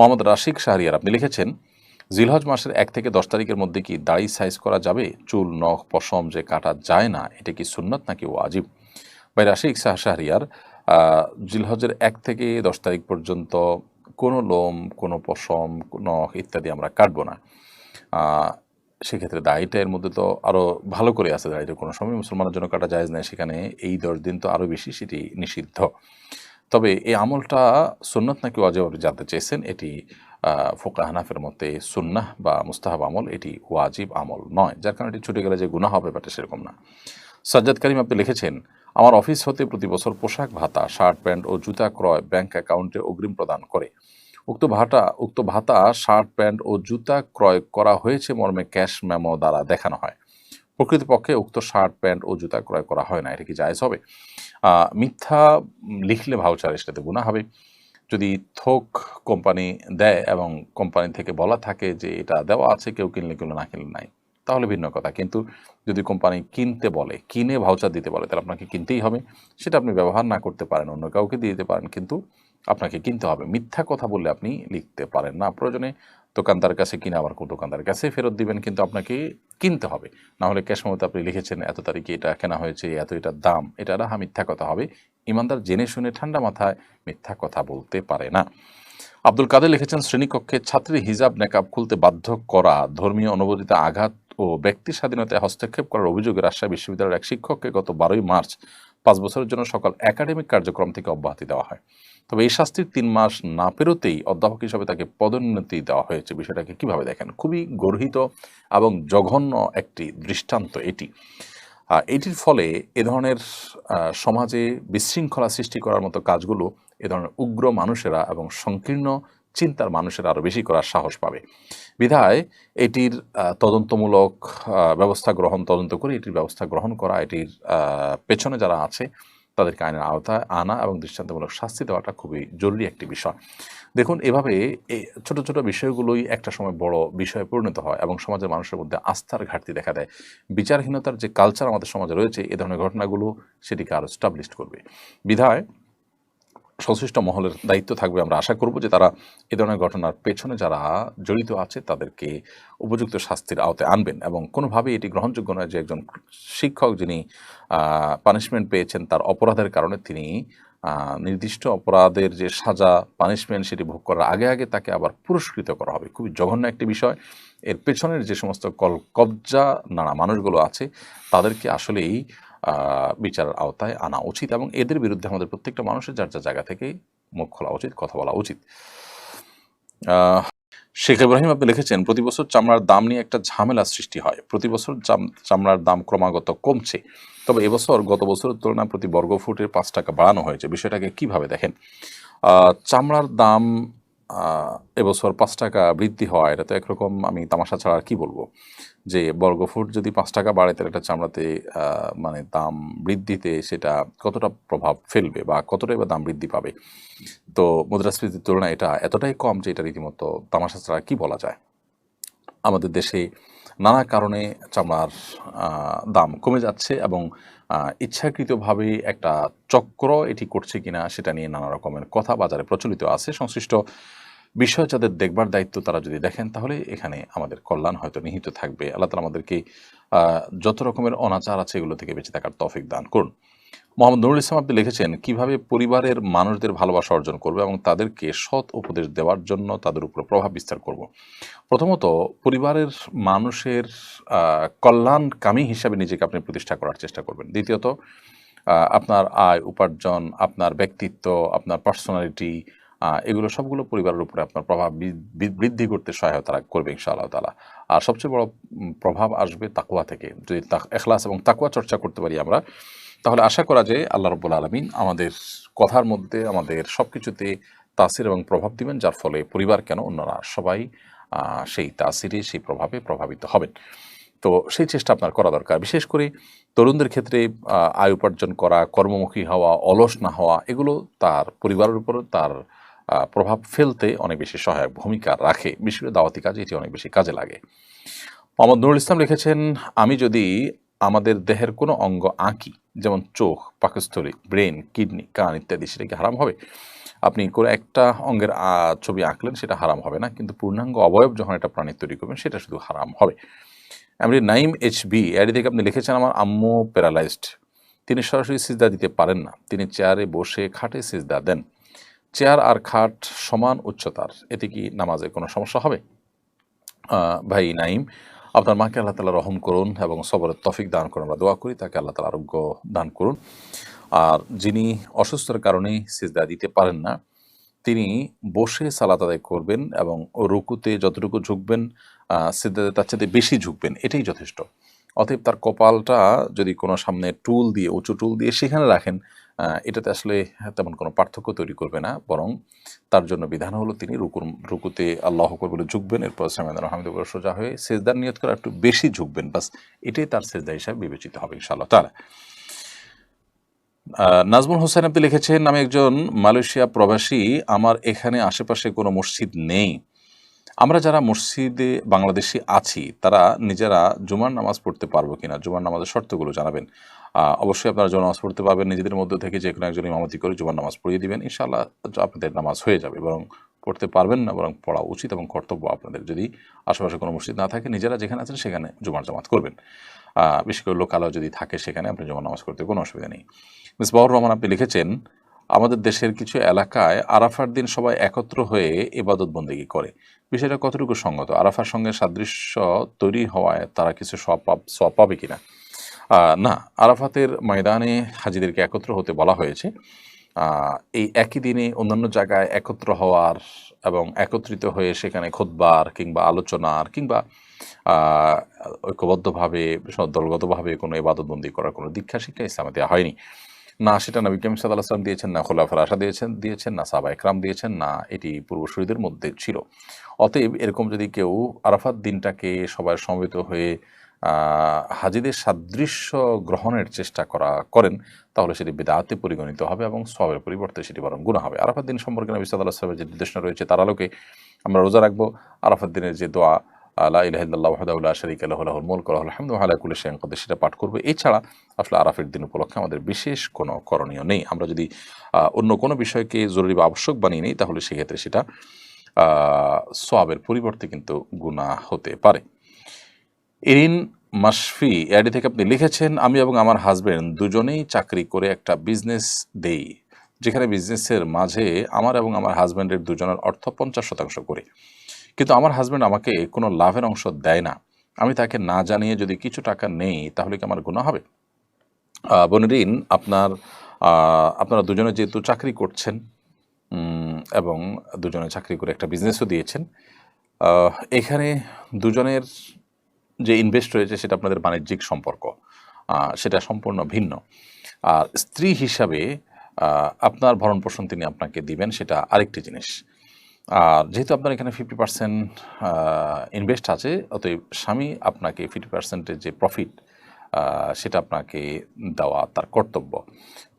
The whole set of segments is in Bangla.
মোহাম্মদ রাশিক শাহরিয়ার, আপনি লিখেছেন, জিলহজ মাসের এক থেকে দশ তারিখের মধ্যে কি দাড়ি সাইজ করা যাবে? চুল, নখ, পশম যে কাটা যায় না, এটা কি সুন্নত নাকি ওয়াজিব? ভাই রাশিক শাহ শাহরিয়ার জিলহজের এক থেকে দশ তারিখ পর্যন্ত কোনো লোম, কোনো পশম, নখ ইত্যাদি আমরা কাটবো না। সেক্ষেত্রে দাড়িটা এর মধ্যে তো আরও ভালো করে আছে, দাড়িটা কোনো সময় মুসলমানের জন্য কাটা যায় না সেখানে এই দশ দিন তো আরও বেশি সেটি নিষিদ্ধ। তবে এই আমলটা সুন্নত নাকি ওয়াজিব জানতে চেয়েছেন, এটি ফোকা হানাফের মতে সুন্নাহ বা মুস্তাহাব আমল এটি ওয়াজিব আমল নয়। যার কারণে এটি ছুটে গেলে যে গুনাহ হবে ব্যাপারটা সেরকম না। সাজ্জাদ করিম আপনি লিখেছেন, আমার অফিস হতে প্রতি বছর পোশাক, ভাতা, শার্ট, প্যান্ট ও জুতা ক্রয় ব্যাংক অ্যাকাউন্টে অগ্রিম প্রদান করে। উক্ত ভাতা উক্ত ভাতা, শার্ট, প্যান্ট ও জুতা ক্রয় করা হয়েছে মর্মে ক্যাশ মেমো দ্বারা দেখানো হয়। প্রকৃতপক্ষে উক্ত শার্ট, প্যান্ট ও জুতা ক্রয় করা হয় না, এটা কি জায়জ হবে? মিথ্যা লিখলে ভাউচার সেটাতে গুণা হবে। যদি থোক কোম্পানি দেয় এবং কোম্পানি থেকে বলা থাকে যে এটা দেওয়া আছে, কেউ কিনলে কিনলে, না কিনলে নাই, তাহলে ভিন্ন কথা। কিন্তু যদি কোম্পানি কিনতে বলে, কিনে ভাউচার দিতে বলে, তাহলে আপনাকে কিনতেই হবে। সেটা আপনি ব্যবহার না করতে পারেন, অন্য কাউকে দিয়ে দিতে পারেন, কিন্তু আপনাকে কিনতে হবে। মিথ্যা কথা বললে আপনি লিখতে পারেন না। প্রয়োজনে দোকানদার কাছে কিনে, আবার কোনো দোকানদারের কাছে ফেরত দিবেন, কিন্তু আপনাকে কিনতে হবে। না হলে ক্যাশ মতো আপনি লিখেছেন, এত তারিখে এটা কেনা হয়েছে, এত এটার দাম, এটা রাহা মিথ্যা কথা হবে। ইমানদার জেনে শুনে ঠান্ডা মাথায় মিথ্যা কথা বলতে পারে না। আব্দুল কাদের লিখেছেন, শ্রেণীকক্ষে ছাত্রী হিজাব নেকাব খুলতে বাধ্য করা, ধর্মীয় অনুভূতিতে আঘাত ও ব্যক্তি স্বাধীনতায় হস্তক্ষেপ করার অভিযোগে রাজশাহী বিশ্ববিদ্যালয়ের এক শিক্ষককে গত বারোই মার্চ পাঁচ বছরের জন্য সকল একাডেমিক কার্যক্রম থেকে অব্যাহতি দেওয়া হয়। তবে এই শাস্তির তিন মাস না পেরোতেই অধ্যাপক হিসাবে তাকে পদোন্নতি দেওয়া হয়েছে। বিষয়টাকে কীভাবে দেখেন? খুবই গর্হিত এবং জঘন্য একটি দৃষ্টান্ত এটি। এটির ফলে এ ধরনের সমাজে বিশৃঙ্খলা সৃষ্টি করার মতো কাজগুলো এ ধরনের উগ্র মানুষেরা এবং সংকীর্ণ চিন্তার মানুষেরা আরও বেশি করার সাহস পাবে। বিধায় এটির তদন্তমূলক ব্যবস্থা গ্রহণ, তদন্ত করে এটির ব্যবস্থা গ্রহণ করা, এটির পেছনে যারা আছে তাদেরকে আইনের আওতায় আনা এবং দৃষ্টান্তমূলক শাস্তি দেওয়াটা খুবই জরুরি একটি বিষয়। দেখুন, এভাবে এই ছোটো ছোটো বিষয়গুলোই একটা সময় বড় বিষয়ে পরিণত হয় এবং সমাজের মানুষের মধ্যে আস্থার ঘাটতি দেখা দেয়। বিচারহীনতার যে কালচার আমাদের সমাজে রয়েছে, এ ধরনের ঘটনাগুলো সেটিকে আরও স্টাবলিশ করবে। বিধায় সংশ্লিষ্ট মহলের দায়িত্ব থাকবে। আমরা আশা করব যে তারা এ ধরনের ঘটনার পেছনে যারা জড়িত আছে, তাদেরকে উপযুক্ত শাস্তির আওতায় আনবেন এবং কোনোভাবেই এটি গ্রহণযোগ্য নয় যে একজন শিক্ষক যিনি পানিশমেন্ট পেয়েছেন তার অপরাধের কারণে তিনি নির্দিষ্ট অপরাধের যে সাজা পানিশমেন্ট সেটি ভোগ করার আগে আগে তাকে আবার পুরস্কৃত করা হবে। খুবই জঘন্য একটি বিষয়। এর পেছনের যে সমস্ত কল কবজা নানা মানুষগুলো আছে, তাদেরকে আসলেই বিচারের আওতায় আনা উচিত এবং এদের বিরুদ্ধে আমাদের প্রত্যেকটা মানুষের যার যার জায়গা থেকে মুখ খোলা উচিত, কথা বলা উচিত। শেখ ইব্রাহিম আপনি লিখেছেন, প্রতি বছর চামড়ার দাম নিয়ে একটা ঝামেলা সৃষ্টি হয়। প্রতি বছর চামড়ার দাম ক্রমাগত কমছে। তবে এবছর, গত বছরের তুলনায় প্রতি বর্গ ফুটের পাঁচ টাকা বাড়ানো হয়েছে। বিষয়টাকে কীভাবে দেখেন? চামড়ার দাম এবছর পাঁচ টাকা বৃদ্ধি হয় এটা তো একরকম আমি তামাশা ছাড়া আর কী বলব? যে বর্গফুট যদি পাঁচ টাকা বাড়ে, তাহলে একটা চামড়াতে মানে দাম বৃদ্ধিতে সেটা কতটা প্রভাব ফেলবে বা কতটাই বা দাম বৃদ্ধি পাবে? তো মুদ্রাস্ফীতির তুলনায় এটা এতটাই কম যে এটা রীতিমতো তামাশা ছাড়া কি বলা যায়। আমাদের দেশে নানা কারণে চামড়ার দাম কমে যাচ্ছে এবং ইচ্ছাকৃতভাবে একটা চক্র এটি করছে কিনা সেটা নিয়ে নানা রকমের কথা বাজারে প্রচলিত আছে। সংশ্লিষ্ট বিষয় যাদের দেখবার দায়িত্ব তারা যদি দেখেন, তাহলে এখানে আমাদের কল্যাণ হয়তো নিহিত থাকবে। আল্লাহ তালা আমাদেরকে যত রকমের অনাচার আছে এগুলো থেকে বেঁচে থাকার তফিক দান করুন। মোহাম্মদ নুরুল ইসলাম আপনি লিখেছেন, কীভাবে পরিবারের মানুষদের ভালোবাসা অর্জন করবে এবং তাদেরকে সৎ উপদেশ দেওয়ার জন্য তাদের উপর প্রভাব বিস্তার করব? প্রথমত, পরিবারের মানুষের কল্যাণকামী হিসাবে নিজেকে আপনি প্রতিষ্ঠা করার চেষ্টা করবেন। দ্বিতীয়ত আপনার আয় উপার্জন, আপনার ব্যক্তিত্ব, আপনার পার্সোনালিটি এগুলো সবগুলো পরিবারের উপরে আপনার প্রভাব বৃদ্ধি করতে সহায়তা করবে ইনশাআল্লাহ তালা আর সবচেয়ে বড় প্রভাব আসবে তাকুয়া থেকে। যদি এখলাস এবং তাকুয়া চর্চা করতে পারি আমরা, তাহলে আশা করা যায় আল্লাহ রব্বুল আলমিন আমাদের কথার মধ্যে, আমাদের সব কিছুতে তাসির এবং প্রভাব দিবেন, যার ফলে পরিবার কেন অন্যরা সবাই সেই তাসিরে, সেই প্রভাবে প্রভাবিত হবেন। তো সেই চেষ্টা আপনার করা দরকার। বিশেষ করে তরুণদের ক্ষেত্রে আয় উপার্জন করা, কর্মমুখী হওয়া, অলস না হওয়া, এগুলো তার পরিবারের উপর, তার প্রভাব ফেলতে অনেক বেশি সহায়ক ভূমিকা রাখে। বিশেষ করে দাওয়াতি কাজে এটি অনেক বেশি কাজে লাগে। মোহাম্মদ নুরুল ইসলাম লিখেছেন, আমি যদি আমাদের দেহের কোনো অঙ্গ আঁকি, যেমন চোখ, পাকস্থলী, ব্রেন, কিডনি, কান ইত্যাদি সেটা কি হারাম হবে? আপনি করে একটা অঙ্গের ছবি আঁকলেন, সেটা হারাম হবে না। কিন্তু পূর্ণাঙ্গ অবয়ব যখন একটা প্রাণী তৈরি করবেন, সেটা শুধু হারাম হবে। এমনি নাইম এইচ বি এডি থেকে আপনি লিখেছেন, আমার আম্মু প্যারালাইজড। তিনি সরাসরি সিজদা দিতে পারেন না। তিনি চেয়ারে বসে খাটে সিজদা দেন। চেয়ার আর খাট সমান উচ্চতার। এতে কি নামাজে কোনো সমস্যা হবে? ভাই নাইম আপনার মাকে আল্লাহ তালা রহম করুন এবং সবরের তফিক দান করুন। আমরা দোয়া করি, তাকে আল্লাহ তালা আরোগ্য দান করুন। আর যিনি অসুস্থতার কারণে সিজদা দিতে পারেন না, তিনি বসে সালাত আদায় করবেন এবং রুকুতে যতটুকু ঝুঁকবেন সিদ্ধাতে তার চাইতে বেশি ঝুঁকবেন, এটাই যথেষ্ট। অতএব তার কপালটা যদি কোনো সামনে টুল দিয়ে, উঁচু টুল দিয়ে সেখানে রাখেন এটাতে আসলে তেমন কোনো পার্থক্য তৈরি করবে না, বরং তার জন্য বিধান হলো তিনি রুকুর, রুকুতে আল্লাহ আকবর বলে ঝুঁকবেন, এরপর সামিয়াদ রহমদ সোজা হয়ে সেজদার নিয়ত করে একটু বেশি ঝুঁকবেন, বাস এটাই তার সেজদা হিসাবে বিবেচিত হবে ইনশাআল্লাহ তারা নাজমুল হোসেন আপনি লিখেছেন, আমি একজন মালয়েশিয়া প্রবাসী, আমার এখানে আশেপাশে কোনো মসজিদ নেই। আমরা যারা মসজিদে বাংলাদেশি আছি, তারা নিজেরা জুমার নামাজ পড়তে পারব কিনা? জুমার নামাজের শর্তগুলো জানাবেন। অবশ্যই আপনারা জুমার নামাজ পড়তে পারবেন, নিজেদের মধ্যে থেকে যে কোনো একজন ইমামতি করে জুমার নামাজ পড়িয়ে দিবেন। ইনশাআল্লাহ আপনাদের নামাজ হয়ে যাবে, বরং পড়তে পারবেন না, বরং পড়া উচিত এবং কর্তব্য আপনাদের। যদি আশেপাশে কোনো মসজিদ না থাকে, নিজেরা যেখানে আছেন সেখানে জুমার জামাত করবেন। বিশেষ করে লোকালয় যদি থাকে সেখানে আপনি জুমার নামাজ করতে কোনো অসুবিধা নেই। মিস বাবুর রহমান, আপনি লিখেছেন, আমাদের দেশের কিছু এলাকায় আরাফার দিন সবাই একত্র হয়ে এবাদত বন্দেগী করে। বিষয়টা কতটুকু সঙ্গত? আরাফার সঙ্গে সাদৃশ্য তৈরি হওয়ায় তারা কিছু সব সব পাবে কিনা? না, আরাফাতের ময়দানে হাজিদেরকে একত্র হতে বলা হয়েছে। এই একই দিনে অন্যান্য জায়গায় একত্র হওয়ার এবং একত্রিত হয়ে সেখানে খোদবার কিংবা আলোচনার কিংবা ঐক্যবদ্ধভাবে, দলগতভাবে কোনো ইবাদতবন্দি করার কোনো দীক্ষা শিক্ষা ইসলামে দেওয়া হয়নি। না সেটা নবী কেম সাদা আসলাম দিয়েছেন, না খোলাফার আশা দিয়েছেন দিয়েছেন, না সাবা একরাম দিয়েছেন, না এটি পূর্বসূরীদের মধ্যে ছিল। অতএব এরকম যদি কেউ আরাফাত দিনটাকে সবাই সমবেত হয়ে হাজিদের সাদৃশ্য গ্রহণের চেষ্টা করা করেন, তাহলে সেটি বেদাতে পরিগণিত হবে এবং সবের পরিবর্তে সেটি বরং গুণা হবে। আরাফাত দিন সম্পর্কে নবী সাদা আসলামের যে নির্দেশনা রয়েছে, তার আলোকে আমরা রোজা রাখব। আরাফাত দিনের যে দোয়া আলা ইলাহিল্লাহ ওয়াহদাহুল্লাহ শারীকা লাহু, লাহুল মুলক ওয়া লাহুল হামদু ওয়া আলা কুল্লি শাইইন কাদির, সেটা পাঠ করবে। এছাড়া আসলে আরাফের দিন উপলক্ষে আমাদের বিশেষ কোনো করণীয় নেই। আমরা যদি অন্য কোনো বিষয়কে জরুরি বা আবশ্যক বানিয়ে নিই, তাহলে সেক্ষেত্রে সেটা সোয়াবের পরিবর্তে কিন্তু গুণা হতে পারে। ইরিন মাসফি এডি থেকে আপনি লিখেছেন, আমি এবং আমার হাজব্যান্ড দুজনেই চাকরি করে একটা বিজনেস দেই, যেখানে বিজনেসের মাঝে আমার এবং আমার হাজব্যান্ডের দুজনের অর্থ পঞ্চাশ শতাংশ করে। কিন্তু আমার হাজব্যান্ড আমাকে কোনো লাভের অংশ দেয় না। আমি তাকে না জানিয়ে যদি কিছু টাকা নেই, তাহলে কি আমার গুণা হবে? বনরিন আপনার আপনারা দুজনে যেহেতু চাকরি করছেন এবং দুজনে চাকরি করে একটা বিজনেসও দিয়েছেন এখানে দুজনের যে ইনভেস্ট রয়েছে সেটা আপনাদের বাণিজ্যিক সম্পর্ক সেটা সম্পূর্ণ ভিন্ন। আর স্ত্রী হিসাবে আপনার ভরণ পোষণ তিনি আপনাকে দিবেন, সেটা আরেকটি জিনিস। আর যেহেতু আপনার এখানে ফিফটি পার্সেন্ট ইনভেস্ট আছে, অতএব স্বামী আপনাকে ফিফটি পার্সেন্টের যে প্রফিট সেটা আপনাকে দেওয়া তার কর্তব্য।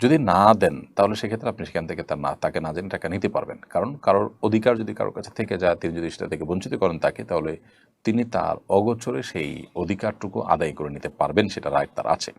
যদি না দেন, তাহলে সেক্ষেত্রে আপনি সেখান থেকে তার না, তাকে না জেনে টাকা নিতে পারবেন। কারণ কারোর অধিকার যদি কারোর কাছে থেকে যায়, তিনি যদি সেটা থেকে বঞ্চিত করেন তাকে, তাহলে তিনি তার অগোচরে সেই অধিকারটুকু আদায় করে নিতে পারবেন, সেটা রায় তার আছে।